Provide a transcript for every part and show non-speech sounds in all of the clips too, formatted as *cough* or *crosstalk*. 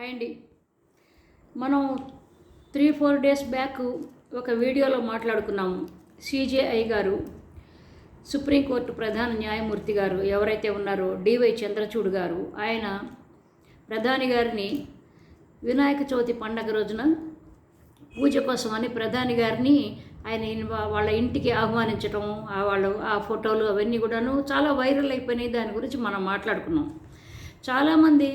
Hi అండి మనం three four days back ఒక వీడియోలో మాట్లాడుకున్నాము. సిజేఐ గారు సుప్రీంకోర్టు ప్రధాన న్యాయమూర్తి గారు ఎవరైతే ఉన్నారో డివై చంద్రచూడ్ గారు ఆయన ప్రధాని గారిని వినాయక చవితి పండగ రోజున పూజ కోసమని ప్రధాని గారిని ఆయన వాళ్ళ ఇంటికి ఆహ్వానించడం ఆ వాళ్ళ ఆ ఫోటోలు అవన్నీ కూడాను చాలా వైరల్ అయిపోయినాయి. దాని గురించి మనం మాట్లాడుకున్నాం. చాలామంది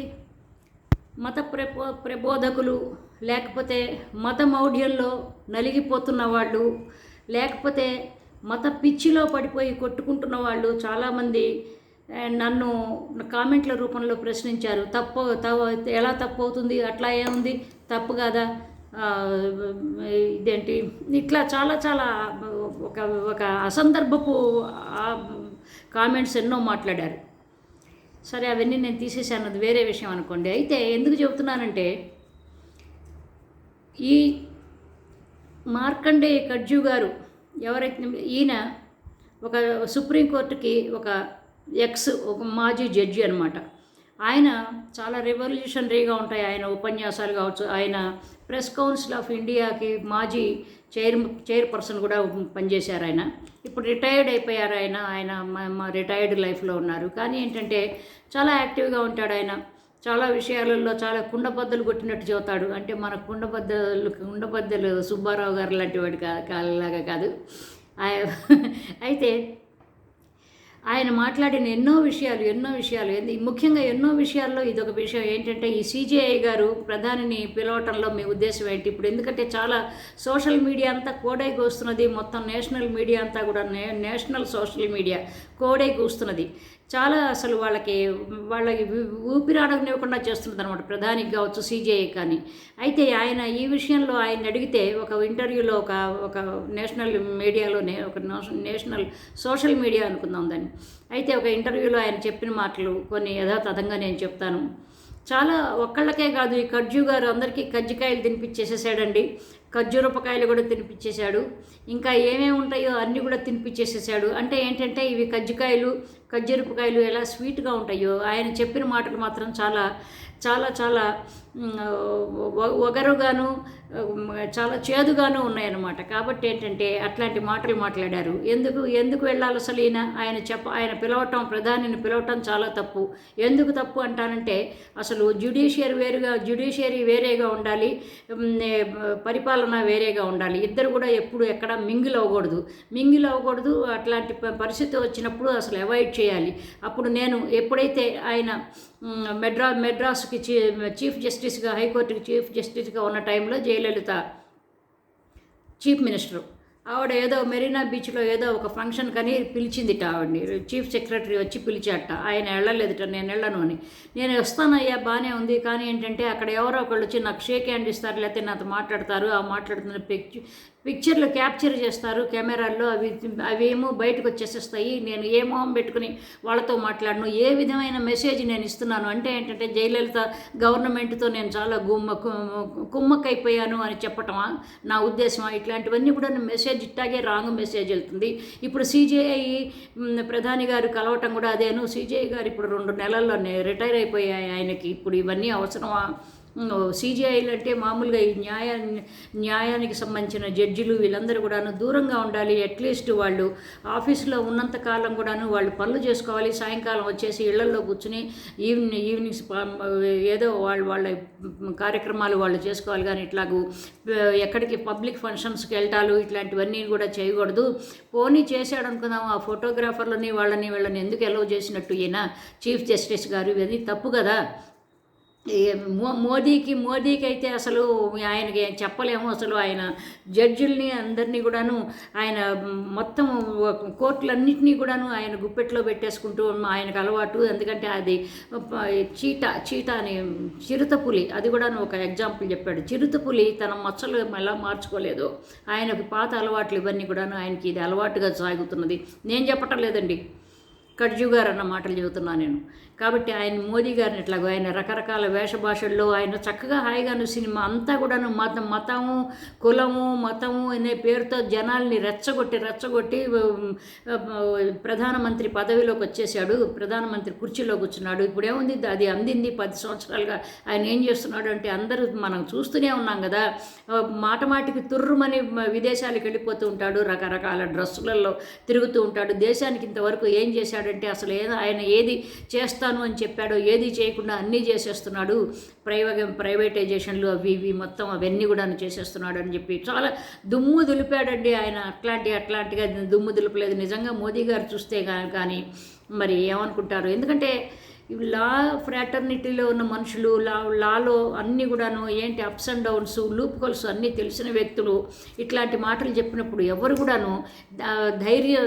మత ప్రబో ప్రబోధకులు లేకపోతే మత మౌఢ్యంలో నలిగిపోతున్న వాళ్ళు లేకపోతే మత పిచ్చిలో పడిపోయి కొట్టుకుంటున్న వాళ్ళు చాలామంది నన్ను కామెంట్ల రూపంలో ప్రశ్నించారు. తప్పు ఎలా తప్పు అవుతుంది అట్లా ఏముంది తప్పు కాదా ఇదేంటి ఇట్లా చాలా చాలా ఒక ఒక అసందర్భపు కామెంట్స్ ఎన్నో మాట్లాడారు. సరే అవన్నీ నేను తీసేసాను అది వేరే విషయం అనుకోండి. అయితే ఎందుకు చెబుతున్నానంటే ఈ మార్కండే కడ్జు గారు ఎవరైతే ఈయన ఒక సుప్రీంకోర్టుకి ఒక ఎక్స్ ఒక మాజీ జడ్జి అనమాట ఆయన చాలా రెవల్యూషనరీగా ఉంటాయి. ఆయన ఉపన్యాసాలు కావచ్చు ఆయన ప్రెస్ కౌన్సిల్ ఆఫ్ ఇండియాకి మాజీ చైర్ చైర్పర్సన్ కూడా పనిచేశారు ఆయన. ఇప్పుడు రిటైర్డ్ అయిపోయారు ఆయన. ఆయన మా- మా రిటైర్డ్ లైఫ్లో ఉన్నారు. కానీ ఏంటంటే చాలా యాక్టివ్గా ఉంటాడు ఆయన. చాలా విషయాలలో చాలా కుండబద్దలు కొట్టినట్టు చెబుతాడు అంటే మన కుండబద్దలు కుండబద్దలు సుబ్బారావు గారు లాంటి వాడి కా కాలాగా కాదు. ఆయ- *laughs* అయితే ఆయన మాట్లాడిన ఎన్నో విషయాలు ఎన్నో విషయాలు. ముఖ్యంగా ఎన్నో విషయాల్లో ఇదొక విషయం ఏంటంటే ఈ సీజేఐ గారు ప్రధానిని పిలవటంలో మీ ఉద్దేశం ఏంటి? ఇప్పుడు ఎందుకంటే చాలా సోషల్ మీడియా అంతా కోడై కూస్తున్నది. మొత్తం నేషనల్ మీడియా అంతా కూడా నే నేషనల్ సోషల్ మీడియా కోడై కూస్తున్నది. చాలా అసలు వాళ్ళకి వాళ్ళకి ఊపిరాడనివ్వకుండా చేస్తున్నది అనమాట ప్రధానికి కావచ్చు సీజేఐ కానీ. అయితే ఆయన ఈ విషయంలో ఆయన అడిగితే ఒక ఇంటర్వ్యూలో ఒక ఒక నేషనల్ మీడియాలోనే ఒక నేషనల్ సోషల్ మీడియా అనుకుందాం దాన్ని. అయితే ఒక ఇంటర్వ్యూలో ఆయన చెప్పిన మాటలు కొన్ని యథాతథంగా నేను చెప్తాను. చాలా ఒక్కళ్ళకే కాదు ఈ కజ్జు గారు అందరికీ కజ్జికాయలు తినిపించేసేసాడండి ఖర్జూరపకాయలు కూడా తినిపించేశాడు ఇంకా ఏమేమి ఉంటాయో అన్నీ కూడా తినిపించేసేసాడు అంటే ఏంటంటే ఇవి కజ్జికాయలు కజ్జరిపకాయలు ఎలా స్వీట్గా ఉంటాయో ఆయన చెప్పిన మాటలు మాత్రం చాలా చాలా చాలా ఒగరుగాను చాలా చేదుగాను ఉన్నాయన్నమాట. కాబట్టి ఏంటంటే అట్లాంటి మాటలు మాట్లాడారు. ఎందుకు ఎందుకు వెళ్ళాలి అసలు ఈయన? ఆయన చెప్ప ఆయన పిలవటం ప్రధానిని పిలవటం చాలా తప్పు. ఎందుకు తప్పు అంటానంటే అసలు జ్యుడిషియరీ వేరుగా జ్యుడిషియరీ వేరేగా ఉండాలి పరిపాలన వేరేగా ఉండాలి. ఇద్దరు కూడా ఎప్పుడు ఎక్కడ మింగిల్ అవ్వకూడదు మింగిల్ అవ్వకూడదు అట్లాంటి పరిస్థితి వచ్చినప్పుడు అసలు అవాయిడ్ చేయాలి. అప్పుడు నేను ఎప్పుడైతే ఆయన మెడ్రా మెడ్రాస్కి చీ చీఫ్ జస్టిస్గా హైకోర్టుకి చీఫ్ జస్టిస్గా ఉన్న టైంలో జయలలిత చీఫ్ మినిస్టర్. ఆవిడ ఏదో మెరీనా బీచ్లో ఏదో ఒక ఫంక్షన్ కానీ పిలిచిందిట ఆవిడని. చీఫ్ సెక్రటరీ వచ్చి పిలిచాట. ఆయన వెళ్ళలేదుట నేను వెళ్ళను అని. నేను వస్తానయ్యా బాగానే ఉంది. కానీ ఏంటంటే అక్కడ ఎవరో ఒకళ్ళు వచ్చి నాకు షేక్ హ్యాండ్ ఇస్తారు లేకపోతే నాతో మాట్లాడతారు. ఆ మాట్లాడుతున్న పిక్చర్ పిక్చర్లు క్యాప్చర్ చేస్తారు కెమెరాల్లో అవి అవేమో బయటకు వచ్చేసేస్తాయి. నేను ఏ మొహం పెట్టుకుని వాళ్ళతో మాట్లాడను ఏ విధమైన మెసేజ్ నేను ఇస్తున్నాను అంటే ఏంటంటే జయలలిత గవర్నమెంట్తో నేను చాలా గుమ్మ కుమ్మక్కైపోయాను అని చెప్పటమా? నా ఉద్దేశమా? ఇట్లాంటివన్నీ కూడా మెసేజ్ ఇట్టాగే రాంగ్ మెసేజ్ వెళ్తుంది. ఇప్పుడు సీజేఐ ప్రధాని గారు కలవటం కూడా అదేను. సీజేఐ గారు ఇప్పుడు రెండు నెలల్లోనే రిటైర్ అయిపోయాయి ఆయనకి. ఇప్పుడు ఇవన్నీ అవసరమా? సిజిఐలు అంటే మామూలుగా ఈ న్యాయ న్యాయానికి సంబంధించిన జడ్జిలు వీళ్ళందరూ కూడాను దూరంగా ఉండాలి. అట్లీస్ట్ వాళ్ళు ఆఫీసులో ఉన్నంత కాలం కూడాను వాళ్ళు పనులు చేసుకోవాలి. సాయంకాలం వచ్చేసి ఇళ్ళలో కూర్చుని ఈవినింగ్ ఈవినింగ్స్ ఏదో వాళ్ళు వాళ్ళ కార్యక్రమాలు వాళ్ళు చేసుకోవాలి. కానీ ఇట్లాగూ ఎక్కడికి పబ్లిక్ ఫంక్షన్స్కి వెళ్ళటాలు ఇట్లాంటివన్నీ కూడా చేయకూడదు. పోనీ చేశాడు అనుకుందాం ఆ ఫోటోగ్రాఫర్లని వాళ్ళని వీళ్ళని ఎందుకు ఎలవ్ చేసినట్టు ఈయన చీఫ్ జస్టిస్ గారు? ఇవన్నీ తప్పు కదా. మోదీకి మోదీకి అయితే అసలు ఆయనకి చెప్పలేము. అసలు ఆయన జడ్జిల్ని అందరినీ కూడాను ఆయన మొత్తం కోర్టులన్నింటినీ కూడాను ఆయన గుప్పెట్లో పెట్టేసుకుంటూ ఆయనకు అలవాటు. ఎందుకంటే అది చీట చీట అని చిరుతపులి అది కూడాను ఒక ఎగ్జాంపుల్ చెప్పాడు. చిరుతపులి తన మచ్చలు ఎలా మార్చుకోలేదు ఆయనకు పాత అలవాట్లు ఇవన్నీ కూడాను ఆయనకి ఇది అలవాటుగా సాగుతున్నది. నేను చెప్పటం లేదండి. కడ్జు గారు అన్న మాటలు చెబుతున్నాను నేను. కాబట్టి ఆయన మోదీ గారిని ఇట్లాగో ఆయన రకరకాల వేష భాషల్లో ఆయన చక్కగా హాయిగాను సినిమా అంతా కూడాను మతం మతము కులము మతము అనే పేరుతో జనాల్ని రెచ్చగొట్టి రెచ్చగొట్టి ప్రధానమంత్రి పదవిలోకి వచ్చేసాడు ప్రధానమంత్రి కుర్చీలో కూర్చున్నాడు ఇప్పుడు ఏముంది? అది అందింది పది సంవత్సరాలుగా. ఆయన ఏం చేస్తున్నాడు అంటే అందరూ మనం చూస్తూనే ఉన్నాం కదా. మాట మాటికి తుర్రుమని విదేశాలకు వెళ్ళిపోతూ ఉంటాడు రకరకాల డ్రెస్సులలో తిరుగుతూ ఉంటాడు. దేశానికి ఇంతవరకు ఏం చేశాడు? చేశాడంటే అసలు ఏ ఆయన ఏది చేస్తాను అని చెప్పాడో ఏది చేయకుండా అన్నీ చేసేస్తున్నాడు. ప్రైవేట్ ప్రైవేటైజేషన్లు అవి ఇవి మొత్తం అవన్నీ కూడా చేసేస్తున్నాడు అని చెప్పి చాలా దుమ్ము దులిపాడండి ఆయన. అట్లాంటి అట్లాంటిగా దుమ్ము దులపలేదు. నిజంగా మోదీ గారు చూస్తే కానీ మరి ఏమనుకుంటారు? ఎందుకంటే లా ఫ్రాటర్నిటీలో ఉన్న మనుషులు లా లాలో అన్నీ కూడాను ఏంటి ups and downs loopholes అన్నీ తెలిసిన వ్యక్తులు ఇట్లాంటి మాటలు చెప్పినప్పుడు ఎవరు కూడాను ధైర్యం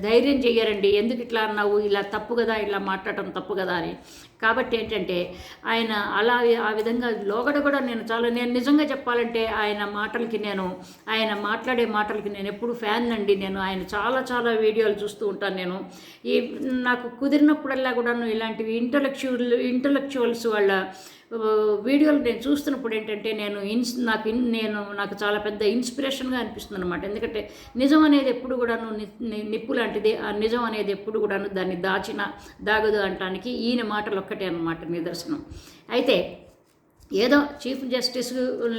ధైర్యం చెయ్యరండి. ఎందుకు ఇట్లా అన్నావు? ఇలా తప్పు కదా ఇలా మాట్లాడటం తప్పు కదా అని. కాబట్టి ఏంటంటే ఆయన అలా ఆ విధంగా లోగడ కూడా నేను చాలా నేను నిజంగా చెప్పాలంటే ఆయన మాటలకి నేను ఆయన మాట్లాడే మాటలకి నేను ఎప్పుడు ఫ్యాన్ అండి. నేను ఆయన చాలా చాలా వీడియోలు చూస్తూ ఉంటాను నేను. ఈ నాకు కుదిరినప్పుడల్లా కూడాను ఇలాంటివి ఇంటలెక్చువల్ ఇంటలెక్చువల్స్ వాళ్ళ వీడియోలు నేను చూస్తున్నప్పుడు ఏంటంటే నేను ఇన్స్ నాకు ఇన్ నేను నాకు చాలా పెద్ద ఇన్స్పిరేషన్గా అనిపిస్తుంది అనమాట ఎందుకంటే నిజం అనేది ఎప్పుడు కూడాను నిప్పు లాంటిది. ఆ నిజం అనేది ఎప్పుడు కూడాను దాన్ని దాచిన దాగదు అనటానికి ఈయన మాటలు ఒక్కటే అనమాట నిదర్శనం. అయితే ఏదో చీఫ్ జస్టిస్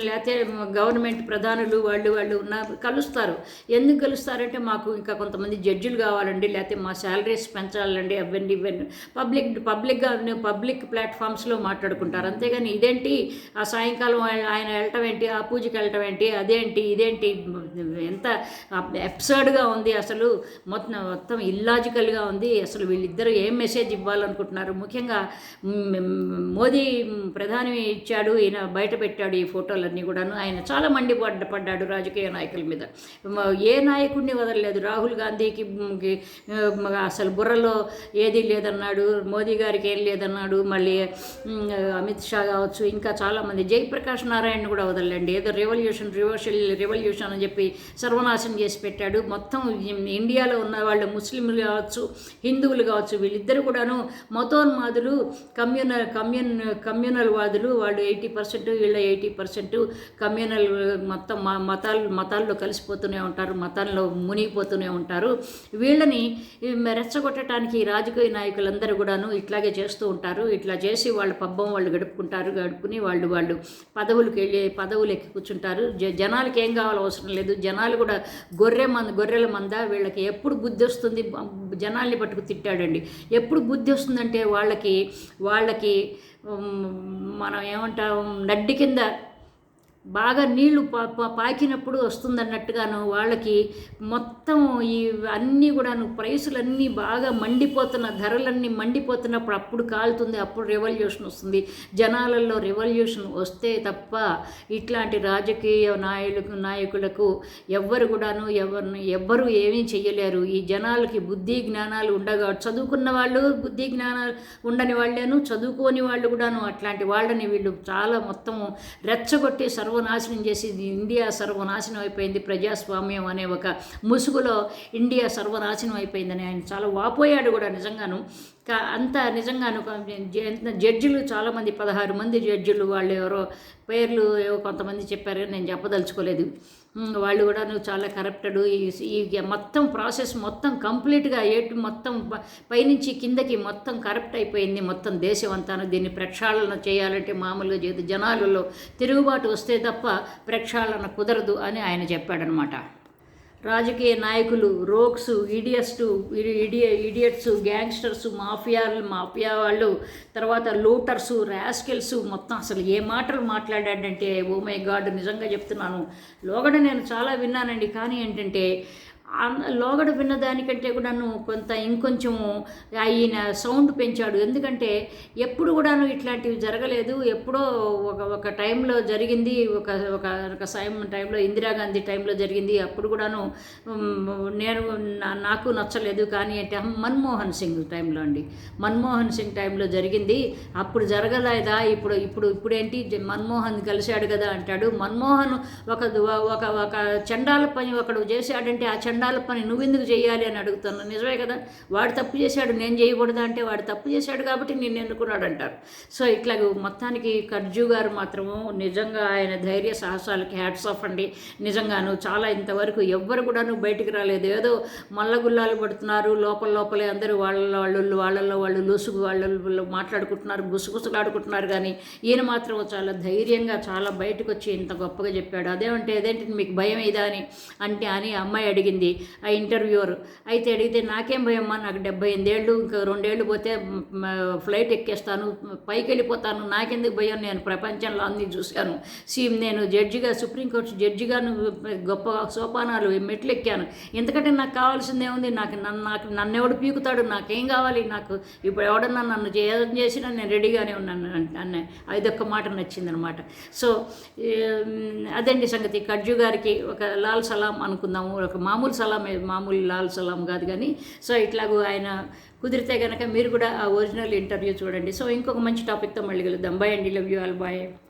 లేకపోతే గవర్నమెంట్ ప్రధానులు వాళ్ళు వాళ్ళు ఉన్న కలుస్తారు. ఎందుకు కలుస్తారంటే మాకు ఇంకా కొంతమంది జడ్జిలు కావాలండి లేకపోతే మా శాలరీస్ పెంచాలండి అవన్నీ ఇవన్నీ. పబ్లిక్ పబ్లిక్గా పబ్లిక్ ప్లాట్ఫామ్స్లో మాట్లాడుకుంటారు. అంతేగాని ఇదేంటి? ఆ సాయంకాలం ఆయన ఆయన వెళ్ళటం ఏంటి? ఆ పూజకి వెళ్ళటం ఏంటి? అదేంటి? ఇదేంటి? ఎంత ఎప్సర్డ్గా ఉంది అసలు. మొత్తం మొత్తం ఇల్లాజికల్గా ఉంది. అసలు వీళ్ళిద్దరూ ఏం మెసేజ్ ఇవ్వాలనుకుంటున్నారు? ముఖ్యంగా మోదీ ప్రధాని ఇచ్చారు పెట్టాడు ఈయన బయట పెట్టాడు ఈ ఫోటోలన్నీ కూడాను. ఆయన చాలా మండి పడ్డ పడ్డాడు రాజకీయ నాయకుల మీద. ఏ నాయకుడిని వదలలేదు. రాహుల్ గాంధీకి అసలు బుర్రలో ఏది లేదన్నాడు. మోదీ గారికి ఏం లేదన్నాడు. మళ్ళీ అమిత్ షా కావచ్చు ఇంకా చాలామంది జయప్రకాష్ నారాయణ కూడా వదలండి ఏదో రెవల్యూషన్ రివర్షల్ రెవల్యూషన్ అని చెప్పి సర్వనాశనం చేసి పెట్టాడు. మొత్తం ఇండియాలో ఉన్న వాళ్ళు ముస్లింలు కావచ్చు హిందువులు కావచ్చు వీళ్ళిద్దరు కూడాను మతోన్మాదులు కమ్యూనల్ కమ్యూన్ కమ్యూనల్ వాదులు వాళ్ళు ఎయిటీ పర్సెంట్ వీళ్ళ ఎయిటీ పర్సెంట్ కమ్యూనల్ మొత్తం మతాలు మతాల్లో కలిసిపోతూనే ఉంటారు మతాల్లో మునిగిపోతూనే ఉంటారు. వీళ్ళని రెచ్చగొట్టడానికి రాజకీయ నాయకులందరూ కూడాను ఇట్లాగే చేస్తూ ఉంటారు. ఇట్లా చేసి వాళ్ళ పబ్బం వాళ్ళు గడుపుకుంటారు గడుపుకుని వాళ్ళు వాళ్ళు పదవులకు వెళ్ళి పదవులు ఎక్కి కూర్చుంటారు. జ- జనాలకి ఏం కావాలో అవసరం లేదు. జనాలు కూడా గొర్రె మంద గొర్రెల మంద వీళ్ళకి ఎప్పుడు బుద్ధి వస్తుంది? జనాల్ని పట్టుకు తిట్టాడండి. ఎప్పుడు బుద్ధి వస్తుందంటే వాళ్ళకి వాళ్ళకి మనం ఏమంటాం నడ్డి కింద బాగా నీళ్ళు పా పా- పాకినప్పుడు వస్తుందన్నట్టుగాను వాళ్ళకి మొత్తం ఈ అన్నీ కూడాను ప్రైసులన్నీ బాగా మండిపోతున్న ధరలన్నీ మండిపోతున్నప్పుడు అప్పుడు కాలుతుంది అప్పుడు రెవల్యూషన్ వస్తుంది. జనాలలో రెవల్యూషన్ వస్తే తప్ప ఇట్లాంటి రాజకీయ నాయకులకు నాయకులకు ఎవ్వరు కూడాను ఎవరిని ఎవ్వరు ఏమీ చేయలేరు ఈ జనాలకి బుద్ధి జ్ఞానాలు ఉండగా చదువుకున్న వాళ్ళు బుద్ధి జ్ఞానాలు ఉండని వాళ్ళేను చదువుకోని వాళ్ళు కూడాను అట్లాంటి వాళ్ళని వీళ్ళు చాలా మొత్తం రెచ్చగొట్టి సర్వనాశనం చేసి ఇది ఇండియా సర్వనాశనం అయిపోయింది ప్రజాస్వామ్యం అనే ఒక ముసుగులో ఇండియా సర్వనాశనం అయిపోయిందని ఆయన చాలా వాపోయాడు కూడా నిజంగాను. కా- అంత నిజంగాను జడ్జిలు చాలామంది పదహారు మంది జడ్జిలు వాళ్ళు ఎవరో పేర్లు ఏవో కొంతమంది చెప్పారు నేను చెప్పదలుచుకోలేదు. వాళ్ళు కూడా నువ్వు చాలా కరప్టెడ్ ఈ మొత్తం ప్రాసెస్ మొత్తం కంప్లీట్గా ఏటు మొత్తం పైనుంచి కిందకి మొత్తం కరప్ట్ అయిపోయింది మొత్తం దేశం అంతాను. దీన్ని ప్రక్షాళన చేయాలంటే మామూలుగా చేతి జనాలలో తిరుగుబాటు వస్తే తప్ప ప్రక్షాళన కుదరదు అని ఆయన చెప్పాడనమాట రాజకీయ నాయకులు rogues idiots idio idiots gangsters mafia mafia వాళ్ళు తర్వాత లూటర్స్ ర్యాస్కెల్స్ మొత్తం అసలు ఏ మాటలు మాట్లాడాడంటే ఓ మై గాడ్ నిజంగా చెప్తున్నాను. లోగడ నేను చాలా విన్నానండి. కానీ ఏంటంటే లోగడ విన్నదానికంటే కూడాను కొంత ఇంకొంచెము ఆయన సౌండ్ పెంచాడు. ఎందుకంటే ఎప్పుడు కూడాను ఇట్లాంటివి జరగలేదు. ఎప్పుడో ఒక ఒక టైంలో జరిగింది. ఒక ఒక ఒక సైమ్ టైంలో ఇందిరాగాంధీ టైంలో జరిగింది. అప్పుడు కూడాను నేను నాకు నచ్చలేదు. కానీ అంటే మన్మోహన్ సింగ్ టైంలో అండి. మన్మోహన్ సింగ్ టైంలో జరిగింది. అప్పుడు జరగలేదా? ఇప్పుడు ఇప్పుడు ఇప్పుడేంటి? మన్మోహన్ కలిశాడు కదా అంటాడు. మన్మోహన్ ఒక ఒక ఒక చండాల పని ఒకడు చేశాడంటే ఆ చండ చండాల పని నువ్వెందుకు చేయాలి అని అడుగుతాను నిజమే కదా? వాడు తప్పు చేశాడు నేను చేయకూడదా అంటే వాడు తప్పు చేశాడు కాబట్టి నేను ఎన్నుకున్నాడు అంటారు. సో ఇట్లా మొత్తానికి కర్జు గారు మాత్రము నిజంగా ఆయన ధైర్య సాహసాలకి హ్యాట్స్ ఆఫ్ అండి. నిజంగాను చాలా ఇంతవరకు ఎవ్వరు కూడాను బయటికి రాలేదు. ఏదో మల్లగుల్లాలు పడుతున్నారు లోపల లోపలే అందరూ వాళ్ళ వాళ్ళు వాళ్ళల్లో వాళ్ళు లూసుగు వాళ్ళు మాట్లాడుకుంటున్నారు గుసగుసలాడుకుంటున్నారు కానీ ఈయన మాత్రం చాలా ధైర్యంగా చాలా బయటకు వచ్చి ఇంత గొప్పగా చెప్పాడు. అదేమంటే ఏదేంటి మీకు భయం ఇదా అని అంటే అని అమ్మాయి అడిగింది. ఆ ఇంటర్వ్యూవర్ అయితే అడిగితే నాకేం భయమ్మా నాకు డెబ్బై ఎనిమిదేళ్ళు ఇంకా రెండేళ్ళు పోతే ఫ్లైట్ ఎక్కేస్తాను పైకి వెళ్ళిపోతాను నాకెందుకు భయం? నేను ప్రపంచంలో అన్ని చూశాను. సీఎం నేను జడ్జిగా సుప్రీంకోర్టు జడ్జిగాను గొప్ప సోపానాలు మెట్లు ఎక్కాను ఎందుకంటే నాకు కావాల్సిందే ఉంది నాకు నన్ను నాకు నన్ను ఎవడు పీకుతాడు నాకేం కావాలి? నాకు ఇప్పుడు ఎవడన్నా నన్ను ఏం చేసినా నేను రెడీగానే ఉన్నాను అన్న అదొక్క మాట నచ్చిందనమాట. సో అదండి సంగతి. కడ్జు గారికి ఒక లాల్ సలాం అనుకుందాము ఒక మామూలు సలామే మామూలు లాల్ సలాం కాదు కానీ సో ఇట్లాగూ ఆయన కుదిరితే కనుక మీరు కూడా ఆ ఒరిజినల్ ఇంటర్వ్యూ చూడండి. సో ఇంకొక మంచి టాపిక్తో మళ్ళీ కలుద్దాం. బాయ్ అండి. Love you all bye